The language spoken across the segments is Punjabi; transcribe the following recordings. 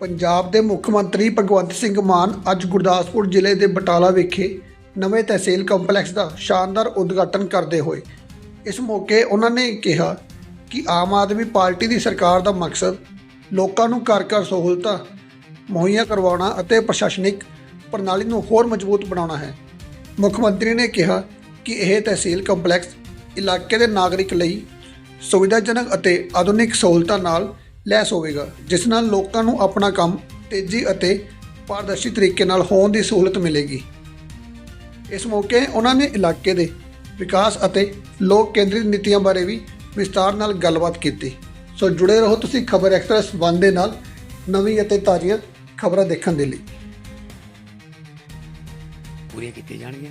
ਪੰਜਾਬ ਦੇ ਮੁੱਖ ਮੰਤਰੀ ਭਗਵੰਤ ਸਿੰਘ ਮਾਨ ਅੱਜ ਗੁਰਦਾਸਪੁਰ ਜ਼ਿਲ੍ਹੇ ਦੇ ਬਟਾਲਾ ਵਿਖੇ ਨਵੇਂ ਤਹਿਸੀਲ ਕੰਪਲੈਕਸ ਦਾ ਸ਼ਾਨਦਾਰ ਉਦਘਾਟਨ ਕਰਦੇ ਹੋਏ। ਇਸ ਮੌਕੇ ਉਹਨਾਂ ਨੇ ਕਿਹਾ ਕਿ ਆਮ ਆਦਮੀ ਪਾਰਟੀ ਦੀ ਸਰਕਾਰ ਦਾ ਮਕਸਦ ਲੋਕਾਂ ਨੂੰ ਘਰ ਘਰ ਸਹੂਲਤਾਂ, ਮੁਹੱਈਆ ਕਰਵਾਉਣਾ ਅਤੇ ਪ੍ਰਸ਼ਾਸਨਿਕ ਪ੍ਰਣਾਲੀ ਨੂੰ ਹੋਰ ਮਜ਼ਬੂਤ ਬਣਾਉਣਾ ਹੈ। ਮੁੱਖ ਮੰਤਰੀ ਨੇ ਕਿਹਾ ਕਿ ਇਹ ਤਹਿਸੀਲ ਕੰਪਲੈਕਸ ਇਲਾਕੇ ਦੇ ਨਾਗਰਿਕ ਲਈ ਸੁਵਿਧਾਜਨਕ ਅਤੇ ਆਧੁਨਿਕ ਸਹੂਲਤਾਂ ਨਾਲ ਲੈਸ ਹੋਵੇਗਾ, ਜਿਸ ਨਾਲ ਲੋਕਾਂ ਨੂੰ ਆਪਣਾ ਕੰਮ ਤੇਜ਼ੀ ਅਤੇ ਪਾਰਦਰਸ਼ੀ ਤਰੀਕੇ ਨਾਲ ਹੋਣ ਦੀ ਸਹੂਲਤ ਮਿਲੇਗੀ। ਇਸ ਮੌਕੇ ਉਹਨਾਂ ਨੇ ਇਲਾਕੇ ਦੇ ਵਿਕਾਸ ਅਤੇ ਲੋਕ ਕੇਂਦਰਿਤ ਨੀਤੀਆਂ ਬਾਰੇ ਵੀ ਵਿਸਤਾਰ ਨਾਲ ਗੱਲਬਾਤ ਕੀਤੀ। ਸੋ ਜੁੜੇ ਰਹੋ ਤੁਸੀਂ ਖਬਰ ਐਕਸਪ੍ਰੈਸ ਵਨ ਦੇ ਨਾਲ ਨਵੀਂ ਅਤੇ ਤਾਜ਼ੀਆਂ ਖਬਰਾਂ ਦੇਖਣ ਦੇ ਲਈ। ਪੂਰੀਆਂ ਕੀਤੀਆਂ ਜਾਣਗੀਆਂ।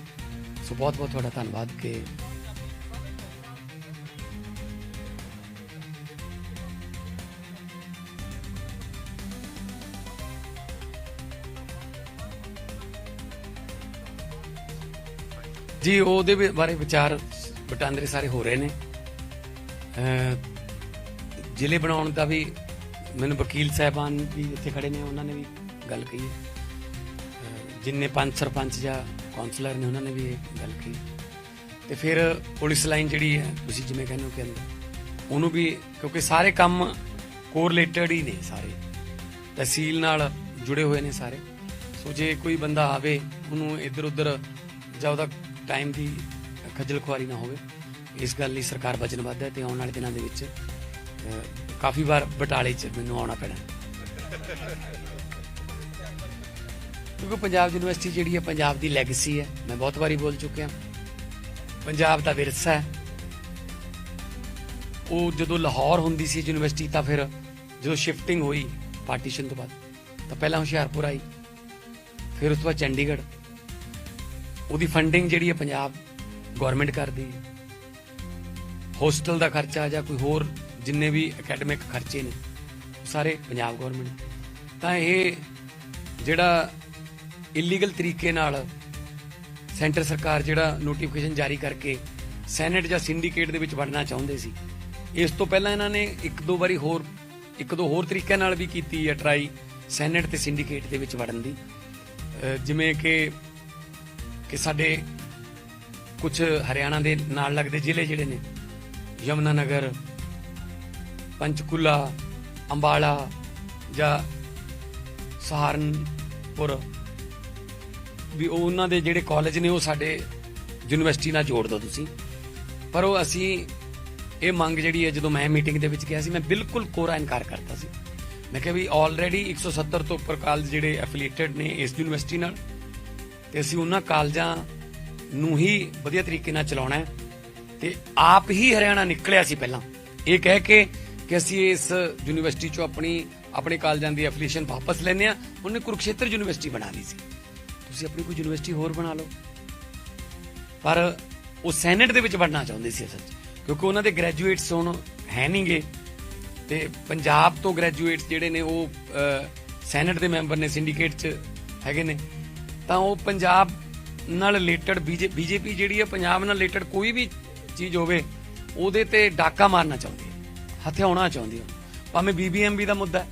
ਸੋ ਬਹੁਤ ਬਹੁਤ ਤੁਹਾਡਾ ਧੰਨਵਾਦ ਕਿ ਜੀ, ਉਹਦੇ ਬਾਰੇ ਵਿਚਾਰ ਵਟਾਂਦਰੇ ਸਾਰੇ ਹੋ ਰਹੇ ਨੇ। ਜ਼ਿਲ੍ਹੇ ਬਣਾਉਣ ਦਾ ਵੀ ਮੈਨੂੰ ਵਕੀਲ ਸਾਹਿਬਾਨ ਵੀ ਇੱਥੇ ਖੜੇ ਨੇ, ਉਹਨਾਂ ਨੇ ਵੀ ਗੱਲ ਕਹੀ ਹੈ। ਜਿੰਨੇ ਪੰਜ ਸਰਪੰਚ ਜਾਂ ਕਾਉਂਸਲਰ ਨੇ, ਉਹਨਾਂ ਨੇ ਵੀ ਇਹ ਗੱਲ ਕਹੀ। ਤੇ ਫਿਰ ਪੁਲਿਸ ਲਾਈਨ ਜਿਹੜੀ ਹੈ, ਤੁਸੀਂ ਜਿਵੇਂ ਕਹਿੰਦੇ ਹੋ ਕਿ ਅੰਦਰ, ਉਹਨੂੰ ਵੀ ਕਿਉਂਕਿ ਸਾਰੇ ਕੰਮ ਕੋਰਿਲੇਟਡ ਹੀ ਨੇ ਸਾਰੇ। ਤਹਿਸੀਲ ਨਾਲ ਜੁੜੇ ਹੋਏ ਨੇ ਸਾਰੇ। ਸੋ ਜੇ ਕੋਈ ਬੰਦਾ ਆਵੇ, ਉਹਨੂੰ ਇੱਧਰ ਉੱਧਰ ਜਾਂ ਉਹਦਾ ਟਾਈਮ ਦੀ ਖੱਜਲ ਖੁਆਰੀ ਨਾ ਹੋਵੇ। ਇਸ ਗੱਲ ਲਈ ਸਰਕਾਰ ਵਚਨਬੱਧ ਹੈ ਤੇ ਆਉਣ ਵਾਲੇ ਦਿਨਾਂ ਦੇ ਵਿੱਚ ਅਹ, ਕਾਫੀ ਵਾਰ ਬਟਾਲੇ 'ਚ ਮੈਨੂੰ ਆਉਣਾ ਪੈਣਾ। ਕਿਉਂਕਿ ਪੰਜਾਬ ਯੂਨੀਵਰਸਿਟੀ ਜਿਹੜੀ ਹੈ ਪੰਜਾਬ ਦੀ ਲੈਗੇਸੀ ਹੈ। ਮੈਂ ਬਹੁਤ ਵਾਰੀ ਬੋਲ ਚੁੱਕਿਆ। ਪੰਜਾਬ ਦਾ ਵਿਰਸਾ ਹੈ। ਉਹ ਜਦੋਂ ਲਾਹੌਰ ਹੁੰਦੀ ਸੀ ਯੂਨੀਵਰਸਿਟੀ ਤਾਂ ਫਿਰ ਜਦੋਂ ਸ਼ਿਫਟਿੰਗ ਹੋਈ ਪਾਰਟੀਸ਼ਨ ਤੋਂ ਬਾਅਦ ਤਾਂ ਪਹਿਲਾਂ ਹੁਸ਼ਿਆਰਪੁਰ ਆਈ। ਫਿਰ ਉਸ ਤੋਂ ਬਾਅਦ ਚੰਡੀਗੜ੍ਹ। ਉਹਦੀ ਫੰਡਿੰਗ ਜਿਹੜੀ ਹੈ ਪੰਜਾਬ ਗਵਰਨਮੈਂਟ ਕਰਦੀ ਹੈ। ਹੋਸਟਲ ਦਾ ਖਰਚਾ ਜਾਂ ਕੋਈ ਹੋਰ ਜਿੰਨੇ ਵੀ ਅਕੈਡਮਿਕ ਖਰਚੇ ਨੇ ਸਾਰੇ ਪੰਜਾਬ ਗਵਰਨਮੈਂਟ ਤਾਂ ਇਹ ਜਿਹੜਾ ਇਲੀਗਲ ਤਰੀਕੇ ਨਾਲ ਸੈਂਟਰ ਸਰਕਾਰ ਜਿਹੜਾ ਨੋਟੀਫਿਕੇਸ਼ਨ ਜਾਰੀ ਕਰਕੇ ਸੈਨੇਟ ਜਾਂ ਸਿੰਡੀਕੇਟ ਦੇ ਵਿੱਚ ਵੜਨਾ ਚਾਹੁੰਦੇ ਸੀ, ਇਸ ਤੋਂ ਪਹਿਲਾਂ ਇਹਨਾਂ ਨੇ ਇੱਕ ਦੋ ਵਾਰੀ ਹੋਰ, ਇੱਕ ਦੋ ਹੋਰ ਤਰੀਕਿਆਂ ਨਾਲ ਵੀ ਕੀਤੀ ਹੈ ਟਰਾਈ ਸੈਨੇਟ ਤੇ ਸਿੰਡੀਕੇਟ ਦੇ ਵਿੱਚ ਵੜਨ ਦੀ। ਜਿਵੇਂ ਕਿ ਕਿ ਸਾਡੇ ਕੁਝ ਹਰਿਆਣਾ ਦੇ ਨਾਲ ਲੱਗਦੇ ਜ਼ਿਲ੍ਹੇ ਜਿਹੜੇ ਨੇ ਯਮਨਾ ਨਗਰ ਪੰਚਕੂਲਾ, ਅੰਬਾਲਾ ਜਾਂ ਸਹਾਰਨਪੁਰ, ਵੀ ਉਹਨਾਂ ਦੇ ਜਿਹੜੇ ਕਾਲਜ ਨੇ ਉਹ ਸਾਡੇ ਯੂਨੀਵਰਸਿਟੀ ਨਾਲ ਜੋੜ ਦਿਓ ਤੁਸੀਂ। ਪਰ ਉਹ ਅਸੀਂ ਇਹ ਮੰਗ ਜਿਹੜੀ ਹੈ, ਜਦੋਂ ਮੈਂ ਮੀਟਿੰਗ ਦੇ ਵਿੱਚ ਗਿਆ ਸੀ, ਮੈਂ ਬਿਲਕੁਲ ਕੋਰਾ ਇਨਕਾਰ ਕਰਤਾ ਸੀ। ਮੈਂ ਕਿਹਾ ਵੀ ਆਲਰੇਡੀ 170 ਤੋਂ ਉੱਪਰ ਕਾਲਜ ਜਿਹੜੇ ਐਫੀਲੀਏਟਡ ਨੇ ਇਸ ਯੂਨੀਵਰਸਿਟੀ ਨਾਲ ਤੇ ਅਸੀਂ ਉਹਨਾਂ ਕਾਲਜਾਂ ਨੂੰ ਹੀ ਵਧੀਆ ਤਰੀਕੇ ਨਾਲ ਚਲਾਉਣਾ ਹੈ ਤੇ ਆਪ ਹੀ ਹਰਿਆਣਾ ਨਿਕਲਿਆ ਸੀ ਪਹਿਲਾਂ। ਇਹ ਕਹਿ ਕੇ ਕਿ ਅਸੀਂ ਇਸ ਯੂਨੀਵਰਸਿਟੀ ਚੋਂ ਆਪਣੀ ਆਪਣੇ ਕਾਲਜਾਂ ਦੀ ਐਫੀਲੀਏਸ਼ਨ ਵਾਪਸ ਲੈਨੇ ਆ ਉਹਨੇ ਕੁਰਕਸ਼ੇਤਰ ਯੂਨੀਵਰਸਿਟੀ ਬਣਾ ਲਈ ਸੀ। ਤੁਸੀਂ ਆਪਣੀ ਕੋਈ ਯੂਨੀਵਰਸਿਟੀ ਹੋਰ ਬਣਾ ਲਓ। ਪਰ ਉਹ ਸੈਨੇਟ ਦੇ ਵਿੱਚ ਵੜਨਾ ਚਾਹੁੰਦੇ ਸੀ ਅਸਲ 'ਚ ਕਿਉਂਕਿ ਉਹਨਾਂ ਦੇ ਗ੍ਰੈਜੂਏਟਸ ਹੁਣ ਹੈ ਨਹੀਂਗੇ। ਤੇ ਪੰਜਾਬ ਤੋਂ ਗ੍ਰੈਜੂਏਟਸ ਜਿਹੜੇ ਨੇ ਉਹ ਅਹ, ਸੈਨੇਟ ਦੇ ਮੈਂਬਰ ਨੇ ਸਿੰਡੀਕੇਟ 'ਚ ਹੈਗੇ ਨੇ। ਤਾਂ ਉਹ ਪੰਜਾਬ ਨਾਲ ਰਿਲੇਟਡ ਬੀਜੇਪੀ ਜਿਹੜੀ ਹੈ, ਪੰਜਾਬ ਨਾਲ ਰਿਲੇਟਡ ਕੋਈ ਵੀ ਚੀਜ਼ ਹੋਵੇ, ਉਹਦੇ ਤੇ ਡਾਕਾ ਮਾਰਨਾ ਚਾਹੁੰਦੀ ਹੈ, ਹਥਿਆਉਣਾ ਚਾਹੁੰਦੀ ਹੈ। ਭਾਵੇਂ ਬੀਬੀਐਮਬੀ ਦਾ ਮੁੱਦਾ ਹੈ।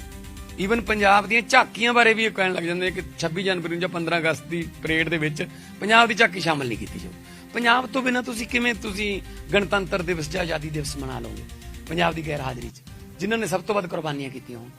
ਈਵਨ ਪੰਜਾਬ ਦੀਆਂ ਝਾਕੀਆਂ ਬਾਰੇ ਵੀ ਇਹ ਕਹਿਣ ਲੱਗ ਜਾਂਦੇ ਕਿ 26 ਜਨਵਰੀ ਨੂੰ ਜਾਂ 15 ਅਗਸਤ ਦੀ ਪਰੇਡ ਦੇ ਵਿੱਚ ਪੰਜਾਬ ਦੀ ਝਾਕੀ ਸ਼ਾਮਲ ਨਹੀਂ ਕੀਤੀ ਜਾਊ। ਪੰਜਾਬ ਤੋਂ ਬਿਨਾਂ ਤੁਸੀਂ ਕਿਵੇਂ ਤੁਸੀਂ ਗਣਤੰਤਰ ਦਿਵਸ ਜਾਂ ਆਜ਼ਾਦੀ ਦਿਵਸ ਮਨਾ ਲਓਗੇ? ਪੰਜਾਬ ਦੀ ਗੈਰ ਹਾਜ਼ਰੀ 'ਚ, ਜਿਨ੍ਹਾਂ ਨੇ ਸਭ ਤੋਂ ਵੱਧ ਕੁਰਬਾਨੀਆਂ ਕੀਤੀਆਂ ਹੋਣ।